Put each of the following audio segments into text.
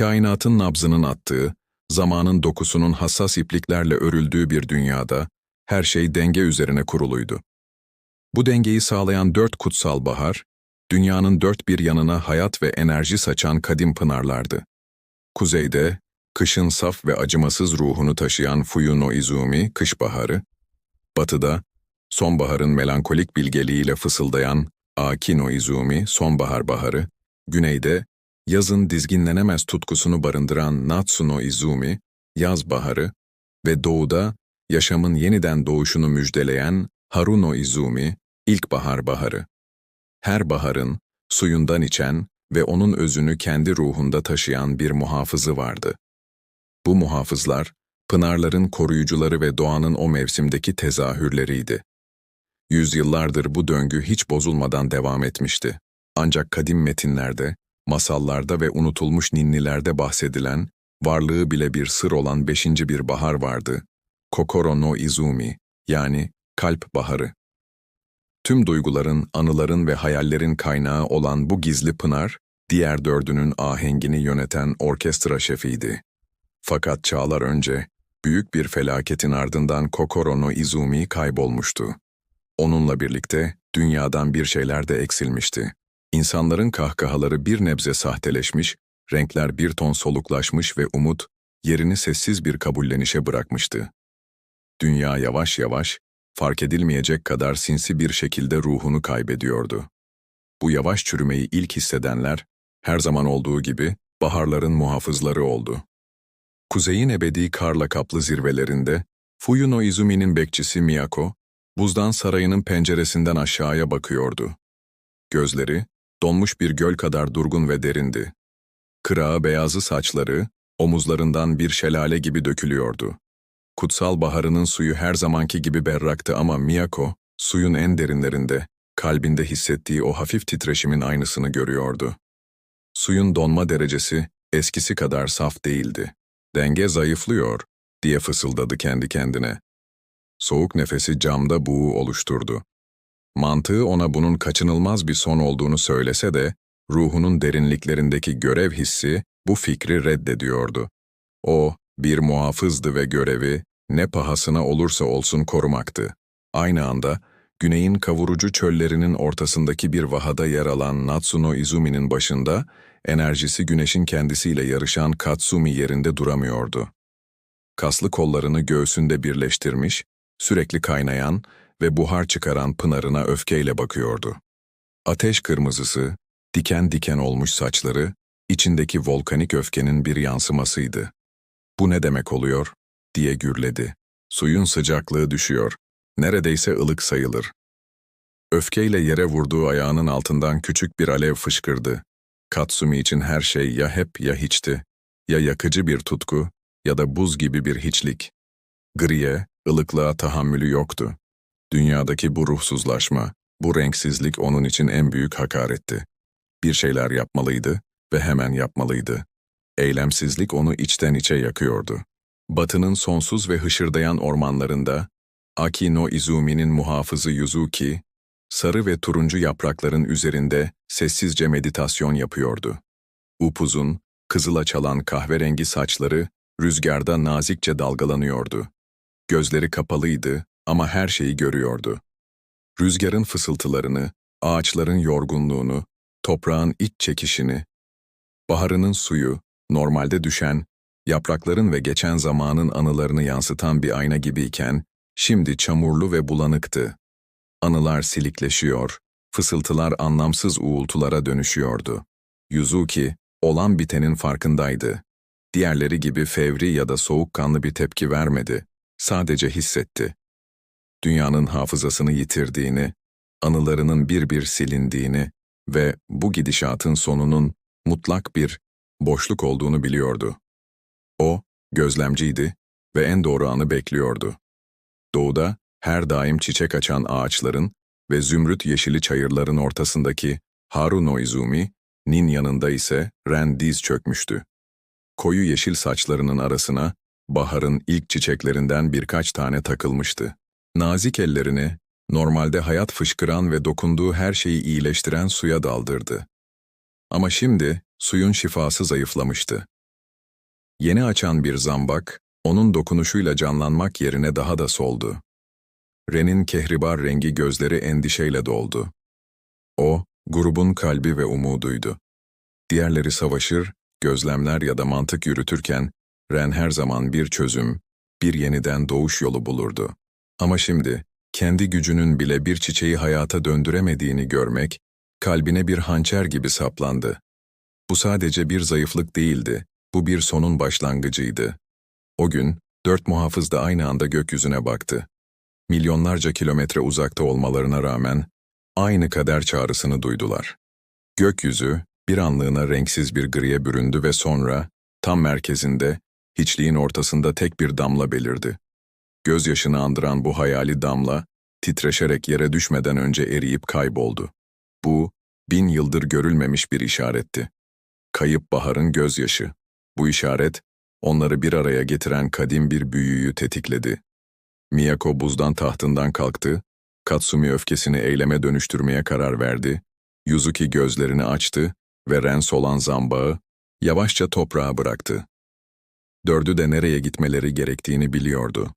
kainatın nabzının attığı, zamanın dokusunun hassas ipliklerle örüldüğü bir dünyada, her şey denge üzerine kuruluydu. Bu dengeyi sağlayan dört kutsal bahar, dünyanın dört bir yanına hayat ve enerji saçan kadim pınarlardı. Kuzeyde, kışın saf ve acımasız ruhunu taşıyan Fuyu no Izumi, kış baharı, batıda, sonbaharın melankolik bilgeliğiyle fısıldayan Aki no Izumi, sonbahar baharı, güneyde, yazın dizginlenemez tutkusunu barındıran Natsu no Izumi, yaz baharı ve doğuda, yaşamın yeniden doğuşunu müjdeleyen Haru no Izumi, ilkbahar baharı. Her baharın, suyundan içen ve onun özünü kendi ruhunda taşıyan bir muhafızı vardı. Bu muhafızlar, pınarların koruyucuları ve doğanın o mevsimdeki tezahürleriydi. Yüzyıllardır bu döngü hiç bozulmadan devam etmişti. Ancak kadim metinlerde, masallarda ve unutulmuş ninnilerde bahsedilen, varlığı bile bir sır olan beşinci bir bahar vardı. Kokoro no Izumi, yani kalp baharı. Tüm duyguların, anıların ve hayallerin kaynağı olan bu gizli pınar, diğer dördünün ahengini yöneten orkestra şefiydi. Fakat çağlar önce, büyük bir felaketin ardından Kokoro no Izumi kaybolmuştu. Onunla birlikte dünyadan bir şeyler de eksilmişti. İnsanların kahkahaları bir nebze sahteleşmiş, renkler bir ton soluklaşmış ve umut, yerini sessiz bir kabullenişe bırakmıştı. Dünya yavaş yavaş, fark edilmeyecek kadar sinsi bir şekilde ruhunu kaybediyordu. Bu yavaş çürümeyi ilk hissedenler, her zaman olduğu gibi, baharların muhafızları oldu. Kuzeyin ebedi karla kaplı zirvelerinde, Fuyu no Izumi'nin bekçisi Miyako, buzdan sarayının penceresinden aşağıya bakıyordu. Gözleri, donmuş bir göl kadar durgun ve derindi. Kırağı beyazı saçları, omuzlarından bir şelale gibi dökülüyordu. Kutsal baharının suyu her zamanki gibi berraktı ama Miyako, suyun en derinlerinde, kalbinde hissettiği o hafif titreşimin aynısını görüyordu. Suyun donma derecesi eskisi kadar saf değildi. Denge zayıflıyor, diye fısıldadı kendi kendine. Soğuk nefesi camda buğu oluşturdu. Mantığı ona bunun kaçınılmaz bir son olduğunu söylese de, ruhunun derinliklerindeki görev hissi bu fikri reddediyordu. O, bir muhafızdı ve görevi, ne pahasına olursa olsun korumaktı. Aynı anda, güneyin kavurucu çöllerinin ortasındaki bir vahada yer alan Natsuno Izumi'nin başında, enerjisi güneşin kendisiyle yarışan Katsumi yerinde duramıyordu. Kaslı kollarını göğsünde birleştirmiş, sürekli kaynayan ve buhar çıkaran pınarına öfkeyle bakıyordu. Ateş kırmızısı, diken diken olmuş saçları, içindeki volkanik öfkenin bir yansımasıydı. Bu ne demek oluyor? diye gürledi. Suyun sıcaklığı düşüyor. Neredeyse ılık sayılır. Öfkeyle yere vurduğu ayağının altından küçük bir alev fışkırdı. Katsumi için her şey ya hep ya hiçti. Ya yakıcı bir tutku ya da buz gibi bir hiçlik. Griye, ılıklığa tahammülü yoktu. Dünyadaki bu ruhsuzlaşma, bu renksizlik onun için en büyük hakaretti. Bir şeyler yapmalıydı ve hemen yapmalıydı. Eylemsizlik onu içten içe yakıyordu. Batının sonsuz ve hışırdayan ormanlarında, Aki no Izumi'nin muhafızı Yuzuki, sarı ve turuncu yaprakların üzerinde sessizce meditasyon yapıyordu. Upuzun, kızıla çalan kahverengi saçları rüzgarda nazikçe dalgalanıyordu. Gözleri kapalıydı ama her şeyi görüyordu. Rüzgarın fısıltılarını, ağaçların yorgunluğunu, toprağın iç çekişini, baharının suyu, normalde düşen, yaprakların ve geçen zamanın anılarını yansıtan bir ayna gibiyken, şimdi çamurlu ve bulanıktı. Anılar silikleşiyor, fısıltılar anlamsız uğultulara dönüşüyordu. Yuzuki, olan bitenin farkındaydı. Diğerleri gibi fevri ya da soğukkanlı bir tepki vermedi, sadece hissetti. Dünyanın hafızasını yitirdiğini, anılarının bir bir silindiğini ve bu gidişatın sonunun mutlak bir boşluk olduğunu biliyordu. O, gözlemciydi ve en doğru anı bekliyordu. Doğuda, her daim çiçek açan ağaçların ve zümrüt yeşili çayırların ortasındaki Haru no Izumi, Nin yanında ise Ren diz çökmüştü. Koyu yeşil saçlarının arasına, baharın ilk çiçeklerinden birkaç tane takılmıştı. Nazik ellerini, normalde hayat fışkıran ve dokunduğu her şeyi iyileştiren suya daldırdı. Ama şimdi, suyun şifası zayıflamıştı. Yeni açan bir zambak, onun dokunuşuyla canlanmak yerine daha da soldu. Ren'in kehribar rengi gözleri endişeyle doldu. O, grubun kalbi ve umuduydu. Diğerleri savaşır, gözlemler ya da mantık yürütürken, Ren her zaman bir çözüm, bir yeniden doğuş yolu bulurdu. Ama şimdi, kendi gücünün bile bir çiçeği hayata döndüremediğini görmek, kalbine bir hançer gibi saplandı. Bu sadece bir zayıflık değildi, bu bir sonun başlangıcıydı. O gün, dört muhafız da aynı anda gökyüzüne baktı. Milyonlarca kilometre uzakta olmalarına rağmen, aynı kader çağrısını duydular. Gökyüzü, bir anlığına renksiz bir griye büründü ve sonra, tam merkezinde, hiçliğin ortasında tek bir damla belirdi. Gözyaşını andıran bu hayali damla, titreşerek yere düşmeden önce eriyip kayboldu. Bu, bin yıldır görülmemiş bir işaretti. Kayıp baharın gözyaşı. Bu işaret, onları bir araya getiren kadim bir büyüyü tetikledi. Miyako buzdan tahtından kalktı, Katsumi öfkesini eyleme dönüştürmeye karar verdi, Yuzuki gözlerini açtı ve Rens olan zambağı yavaşça toprağa bıraktı. Dördü de nereye gitmeleri gerektiğini biliyordu.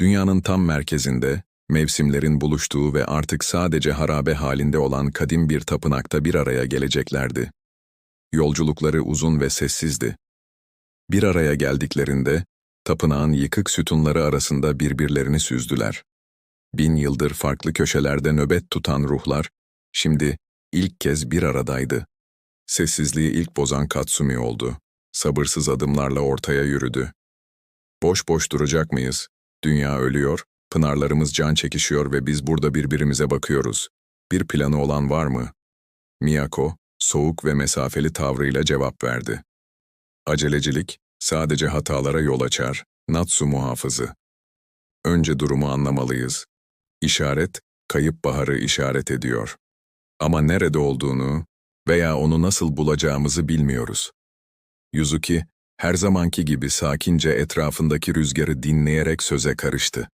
Dünyanın tam merkezinde, mevsimlerin buluştuğu ve artık sadece harabe halinde olan kadim bir tapınakta bir araya geleceklerdi. Yolculukları uzun ve sessizdi. Bir araya geldiklerinde, tapınağın yıkık sütunları arasında birbirlerini süzdüler. Bin yıldır farklı köşelerde nöbet tutan ruhlar, şimdi ilk kez bir aradaydı. Sessizliği ilk bozan Katsumi oldu. Sabırsız adımlarla ortaya yürüdü. Boş boş duracak mıyız? Dünya ölüyor, pınarlarımız can çekişiyor ve biz burada birbirimize bakıyoruz. Bir planı olan var mı? Miyako, soğuk ve mesafeli tavrıyla cevap verdi. Acelecilik, sadece hatalara yol açar, Natsu muhafızı. Önce durumu anlamalıyız. İşaret, kayıp baharı işaret ediyor. Ama nerede olduğunu veya onu nasıl bulacağımızı bilmiyoruz. Yuzuki, her zamanki gibi sakince etrafındaki rüzgarı dinleyerek söze karıştı.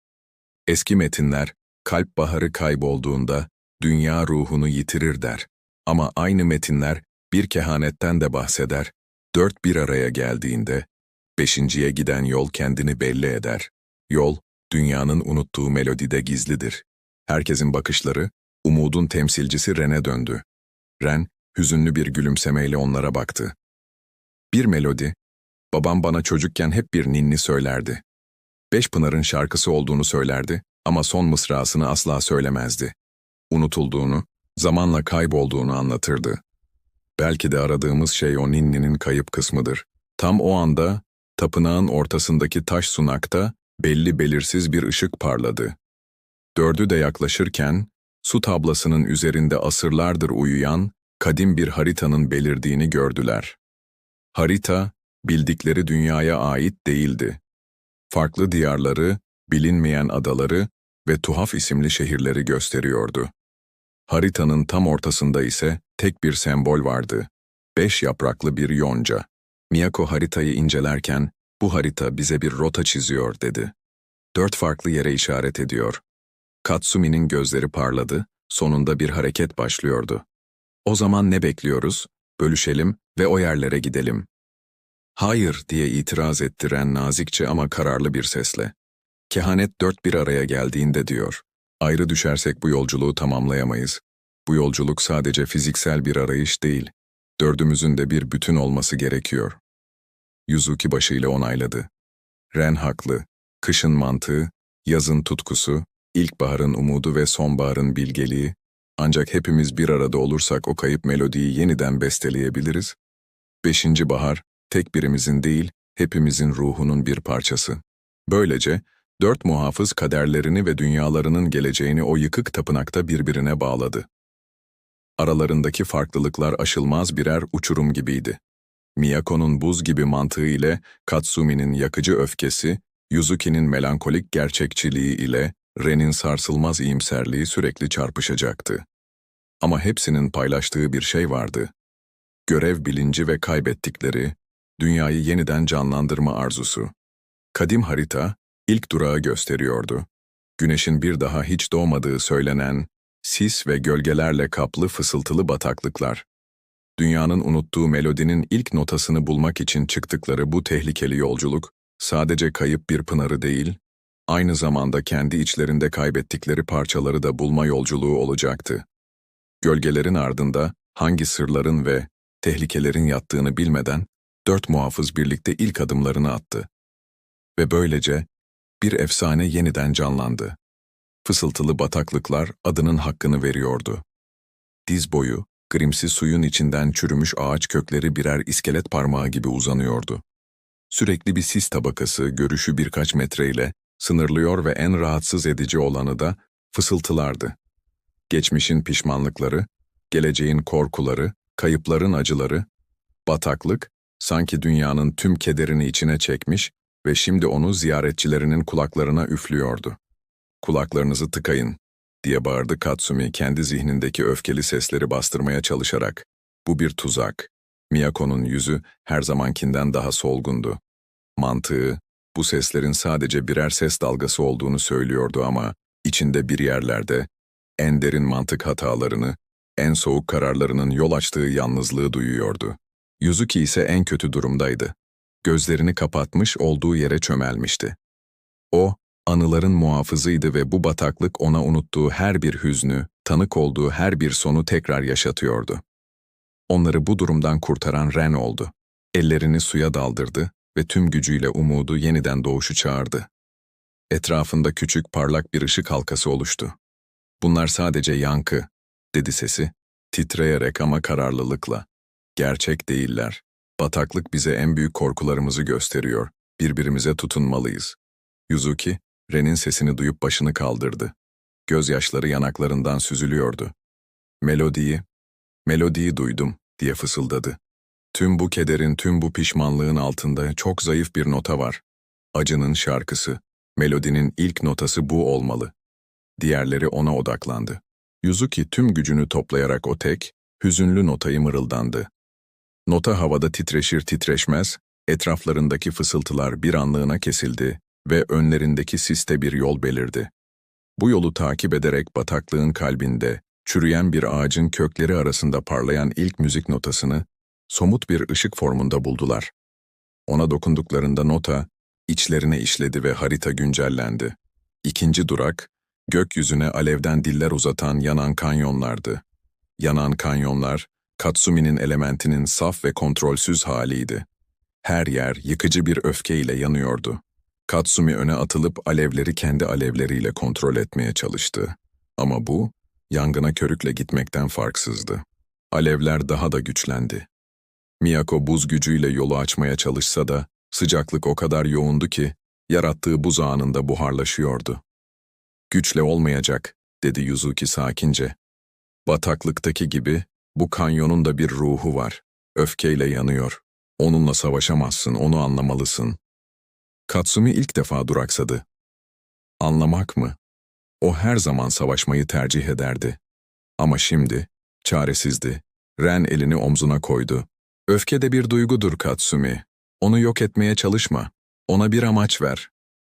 Eski metinler, kalp baharı kaybolduğunda dünya ruhunu yitirir der. Ama aynı metinler bir kehanetten de bahseder, dört bir araya geldiğinde, beşinciye giden yol kendini belli eder. Yol, dünyanın unuttuğu melodide gizlidir. Herkesin bakışları, umudun temsilcisi Ren'e döndü. Ren, hüzünlü bir gülümsemeyle onlara baktı. Bir melodi, babam bana çocukken hep bir ninni söylerdi. Beş Pınar'ın şarkısı olduğunu söylerdi ama son mısrasını asla söylemezdi. Unutulduğunu, zamanla kaybolduğunu anlatırdı. Belki de aradığımız şey o ninninin kayıp kısmıdır. Tam o anda, tapınağın ortasındaki taş sunakta belli belirsiz bir ışık parladı. Dördü de yaklaşırken, su tablasının üzerinde asırlardır uyuyan, kadim bir haritanın belirdiğini gördüler. Harita, bildikleri dünyaya ait değildi. Farklı diyarları, bilinmeyen adaları ve tuhaf isimli şehirleri gösteriyordu. Haritanın tam ortasında ise tek bir sembol vardı. Beş yapraklı bir yonca. Miyako haritayı incelerken, bu harita bize bir rota çiziyor dedi. Dört farklı yere işaret ediyor. Katsumi'nin gözleri parladı, sonunda bir hareket başlıyordu. O zaman ne bekliyoruz? Bölüşelim ve o yerlere gidelim. Hayır diye itiraz ettiren nazikçe ama kararlı bir sesle. Kehanet dört bir araya geldiğinde diyor. Ayrı düşersek bu yolculuğu tamamlayamayız. Bu yolculuk sadece fiziksel bir arayış değil. Dördümüzün de bir bütün olması gerekiyor. Yuzuki başıyla onayladı. Ren haklı. Kışın mantığı, yazın tutkusu, ilkbaharın umudu ve sonbaharın bilgeliği, ancak hepimiz bir arada olursak o kayıp melodiyi yeniden besteleyebiliriz. Beşinci bahar, tek birimizin değil, hepimizin ruhunun bir parçası. Böylece, dört muhafız kaderlerini ve dünyalarının geleceğini o yıkık tapınakta birbirine bağladı. Aralarındaki farklılıklar aşılmaz birer uçurum gibiydi. Miyako'nun buz gibi mantığı ile Katsumi'nin yakıcı öfkesi, Yuzuki'nin melankolik gerçekçiliği ile Ren'in sarsılmaz iyimserliği sürekli çarpışacaktı. Ama hepsinin paylaştığı bir şey vardı. Görev bilinci ve kaybettikleri, dünyayı yeniden canlandırma arzusu. Kadim harita, ilk durağı gösteriyordu. Güneşin bir daha hiç doğmadığı söylenen, sis ve gölgelerle kaplı fısıltılı bataklıklar. Dünyanın unuttuğu melodinin ilk notasını bulmak için çıktıkları bu tehlikeli yolculuk, sadece kayıp bir pınarı değil, aynı zamanda kendi içlerinde kaybettikleri parçaları da bulma yolculuğu olacaktı. Gölgelerin ardında hangi sırların ve tehlikelerin yattığını bilmeden, dört muhafız birlikte ilk adımlarını attı. Ve böylece bir efsane yeniden canlandı. Fısıltılı bataklıklar adının hakkını veriyordu. Diz boyu, grimsi suyun içinden çürümüş ağaç kökleri birer iskelet parmağı gibi uzanıyordu. Sürekli bir sis tabakası görüşü birkaç metreyle sınırlıyor ve en rahatsız edici olanı da fısıltılardı. Geçmişin pişmanlıkları, geleceğin korkuları, kayıpların acıları, bataklık, sanki dünyanın tüm kederini içine çekmiş ve şimdi onu ziyaretçilerinin kulaklarına üflüyordu. Kulaklarınızı tıkayın, diye bağırdı Katsumi kendi zihnindeki öfkeli sesleri bastırmaya çalışarak. Bu bir tuzak. Miyako'nun yüzü her zamankinden daha solgundu. Mantığı, bu seslerin sadece birer ses dalgası olduğunu söylüyordu ama içinde bir yerlerde en derin mantık hatalarını, en soğuk kararlarının yol açtığı yalnızlığı duyuyordu. Yuzuki ise en kötü durumdaydı. Gözlerini kapatmış olduğu yere çömelmişti. O, anıların muhafızıydı ve bu bataklık ona unuttuğu her bir hüznü, tanık olduğu her bir sonu tekrar yaşatıyordu. Onları bu durumdan kurtaran Ren oldu. Ellerini suya daldırdı ve tüm gücüyle umudu yeniden doğuşu çağırdı. Etrafında küçük parlak bir ışık halkası oluştu. Bunlar sadece yankı, dedi sesi, titreyerek ama kararlılıkla. Gerçek değiller. Bataklık bize en büyük korkularımızı gösteriyor. Birbirimize tutunmalıyız. Yuzuki, Ren'in sesini duyup başını kaldırdı. Gözyaşları yanaklarından süzülüyordu. Melodiyi, melodiyi duydum diye fısıldadı. Tüm bu kederin, tüm bu pişmanlığın altında çok zayıf bir nota var. Acının şarkısı, melodinin ilk notası bu olmalı. Diğerleri ona odaklandı. Yuzuki tüm gücünü toplayarak o tek, hüzünlü notayı mırıldandı. Nota havada titreşir titreşmez, etraflarındaki fısıltılar bir anlığına kesildi ve önlerindeki siste bir yol belirdi. Bu yolu takip ederek bataklığın kalbinde, çürüyen bir ağacın kökleri arasında parlayan ilk müzik notasını, somut bir ışık formunda buldular. Ona dokunduklarında nota, içlerine işledi ve harita güncellendi. İkinci durak, gökyüzüne alevden diller uzatan yanan kanyonlardı. Yanan kanyonlar, Katsumi'nin elementinin saf ve kontrolsüz haliydi. Her yer yıkıcı bir öfkeyle yanıyordu. Katsumi öne atılıp alevleri kendi alevleriyle kontrol etmeye çalıştı. Ama bu, yangına körükle gitmekten farksızdı. Alevler daha da güçlendi. Miyako buz gücüyle yolu açmaya çalışsa da, sıcaklık o kadar yoğundu ki, yarattığı buz anında buharlaşıyordu. Güçle olmayacak, dedi Yuzuki sakince. Bataklıktaki gibi, bu kanyonun da bir ruhu var. Öfkeyle yanıyor. Onunla savaşamazsın, onu anlamalısın. Katsumi ilk defa duraksadı. Anlamak mı? O her zaman savaşmayı tercih ederdi. Ama şimdi, çaresizdi. Ren elini omzuna koydu. Öfke de bir duygudur Katsumi. Onu yok etmeye çalışma. Ona bir amaç ver.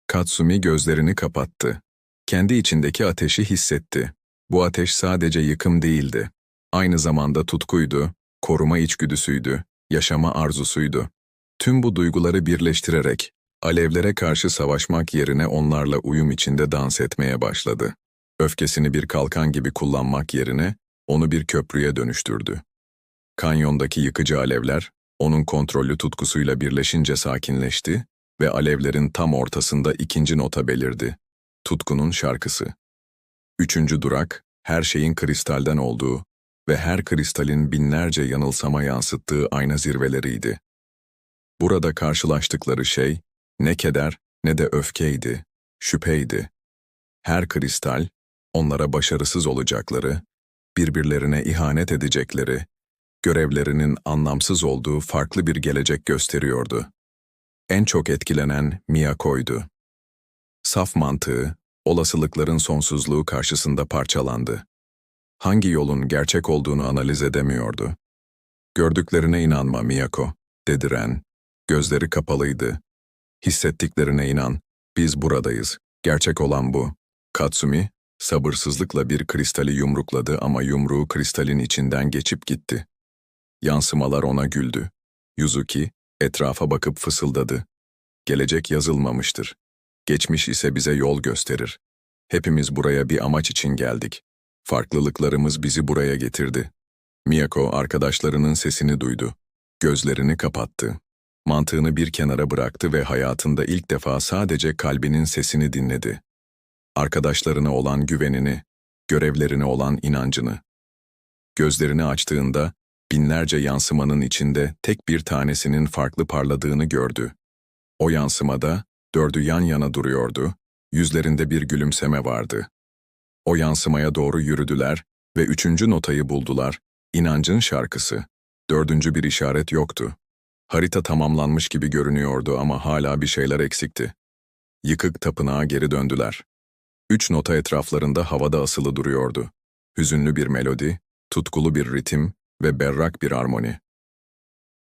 Katsumi gözlerini kapattı. Kendi içindeki ateşi hissetti. Bu ateş sadece yıkım değildi. Aynı zamanda tutkuydu, koruma içgüdüsüydü, yaşama arzusuydu. Tüm bu duyguları birleştirerek alevlere karşı savaşmak yerine onlarla uyum içinde dans etmeye başladı. Öfkesini bir kalkan gibi kullanmak yerine onu bir köprüye dönüştürdü. Kanyondaki yıkıcı alevler, onun kontrollü tutkusuyla birleşince sakinleşti ve alevlerin tam ortasında ikinci nota belirdi. Tutkunun şarkısı. Üçüncü durak, her şeyin kristalden olduğu ve her kristalin binlerce yanılsama yansıttığı ayna zirveleriydi. Burada karşılaştıkları şey, ne keder ne de öfkeydi, şüpheydi. Her kristal, onlara başarısız olacakları, birbirlerine ihanet edecekleri, görevlerinin anlamsız olduğu farklı bir gelecek gösteriyordu. En çok etkilenen Miyako'ydu. Saf mantığı, olasılıkların sonsuzluğu karşısında parçalandı. Hangi yolun gerçek olduğunu analiz edemiyordu. Gördüklerine inanma Miyako, dedi Ren. Gözleri kapalıydı. Hissettiklerine inan, biz buradayız, gerçek olan bu. Katsumi, sabırsızlıkla bir kristali yumrukladı ama yumruğu kristalin içinden geçip gitti. Yansımalar ona güldü. Yuzuki, etrafa bakıp fısıldadı. Gelecek yazılmamıştır. Geçmiş ise bize yol gösterir. Hepimiz buraya bir amaç için geldik. Farklılıklarımız bizi buraya getirdi. Miyako arkadaşlarının sesini duydu. Gözlerini kapattı. Mantığını bir kenara bıraktı ve hayatında ilk defa sadece kalbinin sesini dinledi. Arkadaşlarına olan güvenini, görevlerine olan inancını. Gözlerini açtığında binlerce yansımanın içinde tek bir tanesinin farklı parladığını gördü. O yansımada dördü yan yana duruyordu, yüzlerinde bir gülümseme vardı. O yansımaya doğru yürüdüler ve üçüncü notayı buldular, inancın şarkısı. Dördüncü bir işaret yoktu. Harita tamamlanmış gibi görünüyordu ama hala bir şeyler eksikti. Yıkık tapınağa geri döndüler. Üç nota etraflarında havada asılı duruyordu. Hüzünlü bir melodi, tutkulu bir ritim ve berrak bir armoni.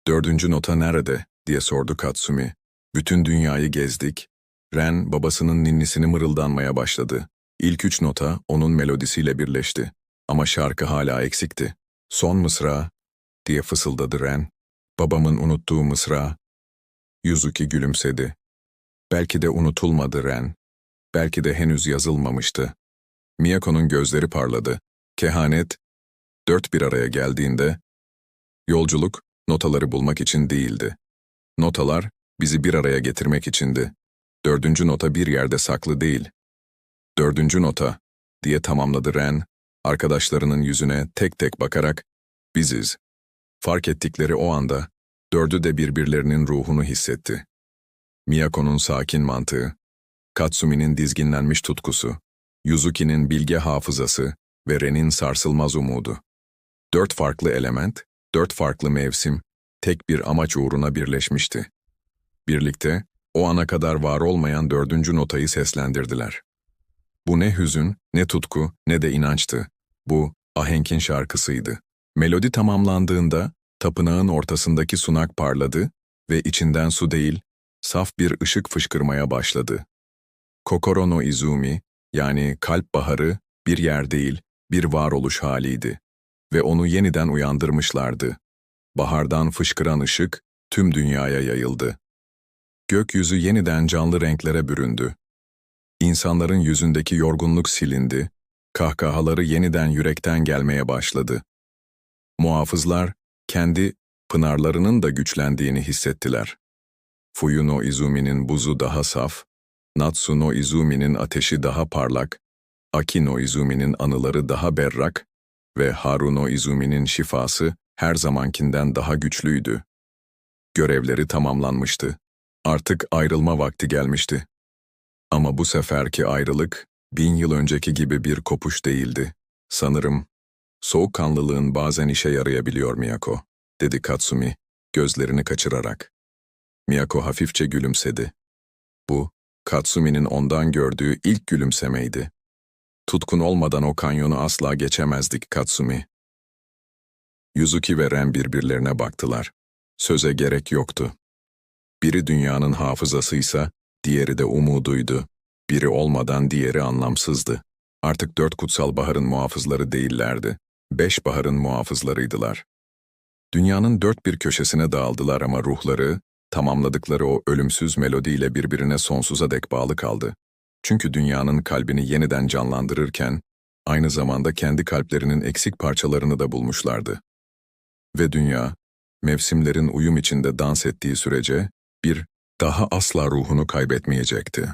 Dördüncü nota nerede? diye sordu Katsumi. Bütün dünyayı gezdik. Ren babasının ninnisini mırıldanmaya başladı. İlk üç nota onun melodisiyle birleşti. Ama şarkı hala eksikti. Son mısra, diye fısıldadı Ren. Babamın unuttuğu mısra. Yuzuki gülümsedi. Belki de unutulmadı Ren. Belki de henüz yazılmamıştı. Miyako'nun gözleri parladı. Kehanet, dört bir araya geldiğinde, yolculuk notaları bulmak için değildi. Notalar bizi bir araya getirmek içindi. Dördüncü nota bir yerde saklı değil. Dördüncü nota, diye tamamladı Ren, arkadaşlarının yüzüne tek tek bakarak, biziz. Fark ettikleri o anda, dördü de birbirlerinin ruhunu hissetti. Miyako'nun sakin mantığı, Katsumi'nin dizginlenmiş tutkusu, Yuzuki'nin bilge hafızası ve Ren'in sarsılmaz umudu. Dört farklı element, dört farklı mevsim, tek bir amaç uğruna birleşmişti. Birlikte, o ana kadar var olmayan dördüncü notayı seslendirdiler. Bu ne hüzün, ne tutku, ne de inançtı. Bu, ahenk'in şarkısıydı. Melodi tamamlandığında, tapınağın ortasındaki sunak parladı ve içinden su değil, saf bir ışık fışkırmaya başladı. Kokoro no Izumi, yani kalp baharı, bir yer değil, bir varoluş haliydi. Ve onu yeniden uyandırmışlardı. Bahardan fışkıran ışık, tüm dünyaya yayıldı. Gökyüzü yeniden canlı renklere büründü. İnsanların yüzündeki yorgunluk silindi, kahkahaları yeniden yürekten gelmeye başladı. Muhafızlar, kendi pınarlarının da güçlendiğini hissettiler. Fuyu no Izumi'nin buzu daha saf, Natsu no Izumi'nin ateşi daha parlak, Aki no Izumi'nin anıları daha berrak ve Haru no Izumi'nin şifası her zamankinden daha güçlüydü. Görevleri tamamlanmıştı. Artık ayrılma vakti gelmişti. Ama bu seferki ayrılık, bin yıl önceki gibi bir kopuş değildi. Sanırım, soğukkanlılığın bazen işe yarayabiliyor Miyako, dedi Katsumi, gözlerini kaçırarak. Miyako hafifçe gülümsedi. Bu, Katsumi'nin ondan gördüğü ilk gülümsemeydi. Tutkun olmadan o kanyonu asla geçemezdik Katsumi. Yuzuki ve Ren birbirlerine baktılar. Söze gerek yoktu. Biri dünyanın hafızasıysa, diğeri de umuduydu. Biri olmadan diğeri anlamsızdı. Artık dört kutsal baharın muhafızları değillerdi. Beş baharın muhafızlarıydılar. Dünyanın dört bir köşesine dağıldılar ama ruhları, tamamladıkları o ölümsüz melodiyle birbirine sonsuza dek bağlı kaldı. Çünkü dünyanın kalbini yeniden canlandırırken, aynı zamanda kendi kalplerinin eksik parçalarını da bulmuşlardı. Ve dünya, mevsimlerin uyum içinde dans ettiği sürece, bir daha asla ruhunu kaybetmeyecekti.